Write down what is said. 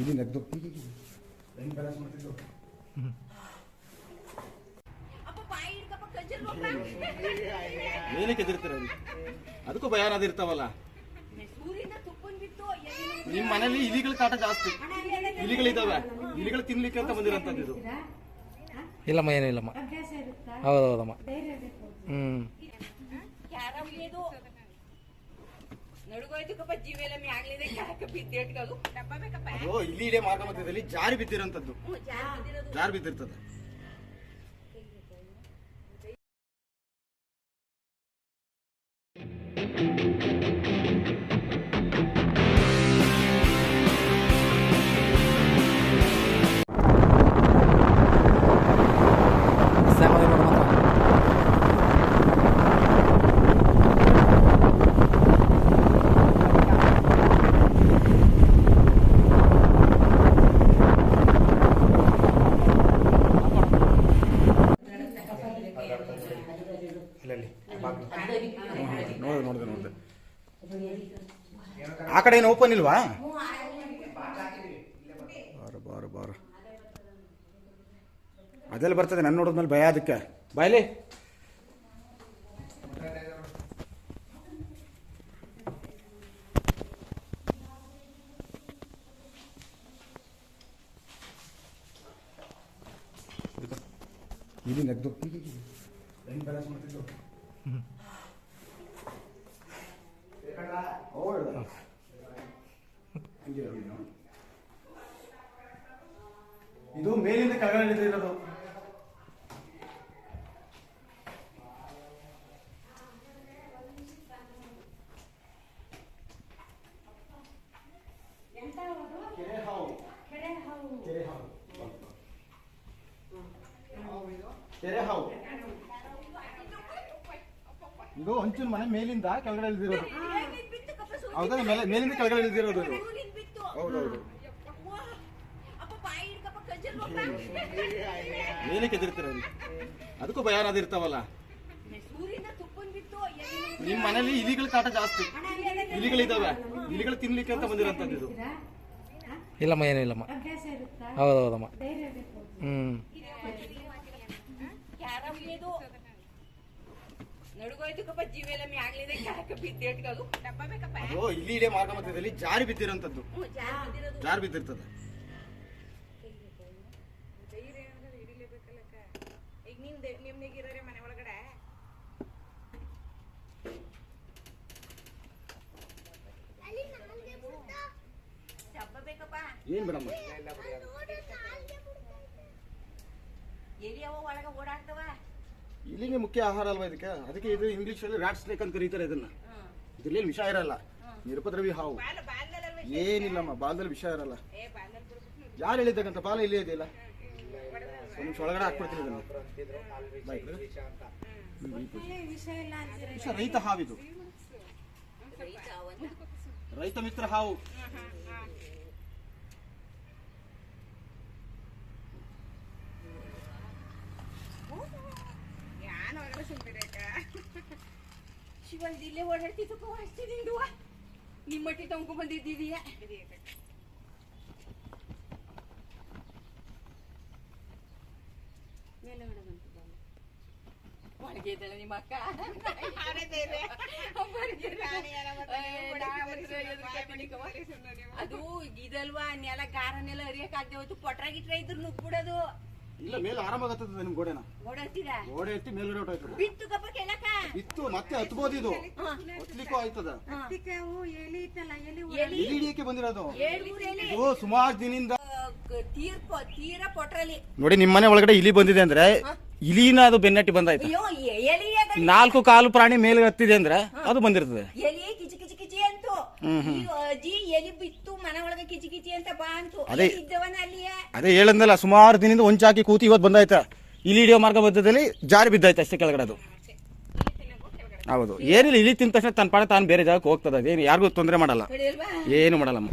ಇಲ್ಲಿ ನಗ್ದು. ಹೆಂಗ್ ಬ್ಯಾಲೆನ್ಸ್ ಮಾಡ್ತಿದ್ದು ಏನಕ್ಕೆ ಎದಿರ್ತೀರ? ಅದಕ್ಕೂ ಭಯ ಅನ್ನೋದು ಇರ್ತಾವಲ್ಲ? ಸೂರ್ಯನ ತುಪ್ಪನ್ ಬಿತ್ತು ನಿಮ್ಮ ಮನೇಲಿ ಇಲಿಗಳ ಕಾಟ ಜಾಸ್ತಿ. ಇಲಿಗಳಿದಾವೆ. ಇಲಿಗಳು ತಿನ್ಲಿಕ್ಕೆ ಅಂತ ಬಂದಿರಂತದ್ದು ಇದು. ಇಲ್ಲಮ್ಮ ಏನೂ ಇಲ್ಲಮ್ಮ ಅಭ್ಯಾಸ ಮ್ಯಾಗ್ಲಿದೆ ಡಬ್ಬ ಬೇಕಪ್ಪ ಇಲ್ಲಿ ಇಡೀ ಮಾರ್ಗ ಮಧ್ಯದಲ್ಲಿ ಜಾರಿ ಬಿದ್ದಿರೋಂಥದ್ದು. ಜಾರಿ ಬಿದ್ದಿರ್ತದೆ. ಆ ಕಡೆ ಏನು ಓಪನ್ ಇಲ್ವಾ? ಬಾರ ಬಾರ ಬಾರ. ಅದೆಲ್ಲ ಬರ್ತದೆ ನನ್ನ ನೋಡಿದ್ಮೇಲೆ ಭಯ ಅದಕ್ಕೆ. ಬಾಯ್ಲಿ. ಇಲ್ಲಿ ನೆಗ್ದು. ಹ್ಞೂ ಇದು ಮೇಲಿಂದ ಕೆಳಗಡೆ ಕೆರೆ ಹಾವು ಹಾವು ಇದು ಹಂಚಿನ ಮನೆ ಮೇಲಿಂದ ಕೆಳಗಡೆ ಇಳಿದಿರೋದು. ಹೌದಾ? ಮೇಲೆ ಮೇಲಿಂದ ಕೆಳಗಡೆ ಇಳಿದಿರೋದು ಹೌದೌದು. ಏನಕ್ಕೆ ಎದಿರ್ತೀರ ಅದಕ್ಕೂ ಭಯ ಅನ್ನೋದು ಇರ್ತಾವಲ್ಲ? ನಿಮ್ ತುಪ್ಪನ್ ಬಿತ್ತು ಎಲ್ಲಿ ನಿಮ್ಮ ಮನೇಲಿ ಇಲಿಗಳ ಕಾಟ ಜಾಸ್ತಿ. ಇಲಿಗಳಿದಾವೆ. ಇಲಿಗಳು ತಿನ್ಲಿಕ್ಕೆ ಅಂತ ಬಂದಿರೋಂಥದ್ದು ಇದು? ಇಲ್ಲಮ್ಮ ಏನೂ ಇಲ್ಲಮ್ಮ. ಹೌದೌದಮ್ಮ. ಹ್ಮ್. ಹೌದು ಹೌದಮ್ಮ ಧೈರ್ಯ ಬೇಕು ಹ್ಞೂ ಅದು ಇಲ್ಲಿ ಇಡೀ ಮಾರ್ಗ ಮಧ್ಯದಲ್ಲಿ ಜಾರಿ ಬಿದ್ದಿರೋಂಥದ್ದು. ಹ್ಞೂ ಜಾರ್ ಬಿದ್ದಿರೋದು. ಜಾರಿ ಬಿದ್ದಿರ್ತದೆ. ಈಗ ನಿಮ್ ನಿಮ್ನಿಗಿರೋರೆ ಮನೆ ಒಳಗಡೆ ಡಬ್ಬ ಬೇಕಪ್ಪ. ಏನ್ ಬಿಡಮ್ಮ? ಎಲ್ಲಿ ಅವ ಒಳಗ ಓಡಾಡ್ತವ? ಇಲ್ಲಿಗೆ ಮುಖ್ಯ ಆಹಾರ ಅಲ್ವಾ ಇದಕ್ಕೆ? ಅದಕ್ಕೆ ಇದು ಇಂಗ್ಲಿಷ್ ಅಲ್ಲಿ ರ್ಯಾಟ್ ಸ್ನೇಕ್ ಅಂತ ಕರೀತಾರೆ ಇದನ್ನ. ಇದರಲ್ಲಿ ವಿಷ ಇರಲ್ಲ. ನಿರುಪದ್ರವಿ ಹಾವು ಏನಿಲ್ಲಮ್ಮ, ಬಾಲದಲ್ಲಿ ವಿಷ ಇರಲ್ಲ. ಯಾರು ಹೇಳಿದ್ದಕ್ಕಂತ ಬಾಲ ಇಲ್ಲೇ ಇದೆಯಲ್ಲ? ನಿಮಿಷ ಒಳಗಡೆ ಹಾಕ್ಬಿಡ್ತೀನಿ ಇದನ್ನ. ರೈತ ಹಾವಿದು. ರೈತ ಮಿತ್ರ ಹಾವು. ಶಿವಂದ್ ಇಲ್ಲೇ ಓಡಾಡ್ತಿದ್ದಪ್ಪ ಅಷ್ಟೇ ನಿಮ್ಮ ನಿಮ್ಮಟ್ಟಿ ತಗೊಂಡ್ ಬಂದಿದ್ದೀಯ ಮೇಲೆ. ಒಳಗೆ ಇದ್ದಾಳೆ ನಿಮ್ಮ ಅಕ್ಕ. ಅದು ಇದಲ್ವಾ ನೆಲ ಗಾರನೆಲ್ಲ ಅರಿಯಕ್ ಆಗದೆ ಹೋಯ್ತು. ಪೊಟ್ರ ಗಿಟ್ರ ಇದ್ರು ನುಗ್ಬಿಡೋದು ಇಲ್ಲ ಮೇಲೆ ಆರಾಮಾಗತ್ತದ ನಿಮ್ ಗೋಡೆನ. ಓಡಾಡ್ತೀರ ಗೋಡೆ ಎತ್ತಿ ಮೇಲ್ಗಡೆ ಹೊಟ್ಟೋಯ್ತದೆ. ಬಿತ್ತು ಕಪ್ಪ ಇತ್ತು ಮತ್ತೆ ಹತ್ಬೋದು ಇದು. ಹತ್ಲಿಕ್ಕೂ ಆಯ್ತದ. ಅತ್ತಿಕಾವು ಎಲಿ ಇತ್ತಲ್ಲ ಎಲಿ ಎಲಿ. ಇಲ್ಲಿ ಹಿಡಿಯಕ್ಕೆ ಬಂದಿರೋದು. ಇದು ಸುಮಾರು ದಿನದಿಂದ ತೀರ್ಪು ತೀರ ಪೊಟ್ರಲ್ಲಿ. ನೋಡಿ ನಿಮ್ಮನೆ ಒಳಗಡೆ ಇಲಿ ಬಂದಿದೆ ಅಂದ್ರೆ ಇಲಿನ ಅದು ಬೆನ್ನಟ್ಟಿ ಬಂದಾಯ್ತು. ಅಯ್ಯೋ ಎಲಿಯ ನಾಲ್ಕು ಕಾಲು ಪ್ರಾಣಿ ಮೇಲೆ ಹತ್ತಿದೆ ಅಂದ್ರೆ ಅದು ಬಂದಿರ್ತದೆ. ಎಲಿ ಕಿಚಿ ಕಿಚಿ ಕಿಚಿ ಅಂತು ಈ ಅಜ್ಜಿ ಎಲಿ ಬಿತ್ತು ಮನೆ ಒಳಗೆ ಕಿಚಿ ಕಿಚಿ ಅಂತ ಬಾ ಅಂತು. ಅದೇ. ಇದ್ದವನ ಅಲ್ಲಿಯೇ? ಅದೇ ಹೇಳಂದಲ್ಲ ಸುಮಾರು ದಿನದಿಂದ ಒಂಚಾಕಿ ಕೂತಿ ಇವತ್ತು ಬಂದಾಯ್ತಾ. ಇಲ್ಲಿ ಹಿಡಿಯೋ ಮಾರ್ಗ ಮಧ್ಯದಲ್ಲಿ ಜಾರಿ ಬಿದ್ದಾಯ್ತು ಅಷ್ಟೇ ಕೆಳಗಡೆ ಅದು ಹೌದು. ಏನಿಲ್ಲ ಇಲ್ಲಿ ತಿಂದ ತಕ್ಷಣ ತನ್ನ ಪಾಡ ತಾನು ಬೇರೆ ಜಾಗಕ್ಕೆ ಹೋಗ್ತದೆ. ಅದೇನು ಯಾರಿಗೂ ತೊಂದರೆ ಮಾಡಲ್ಲ. ಕಡಿಯಲ್ವಾ ಏನು ಮಾಡಲ್ಲಮ್ಮ.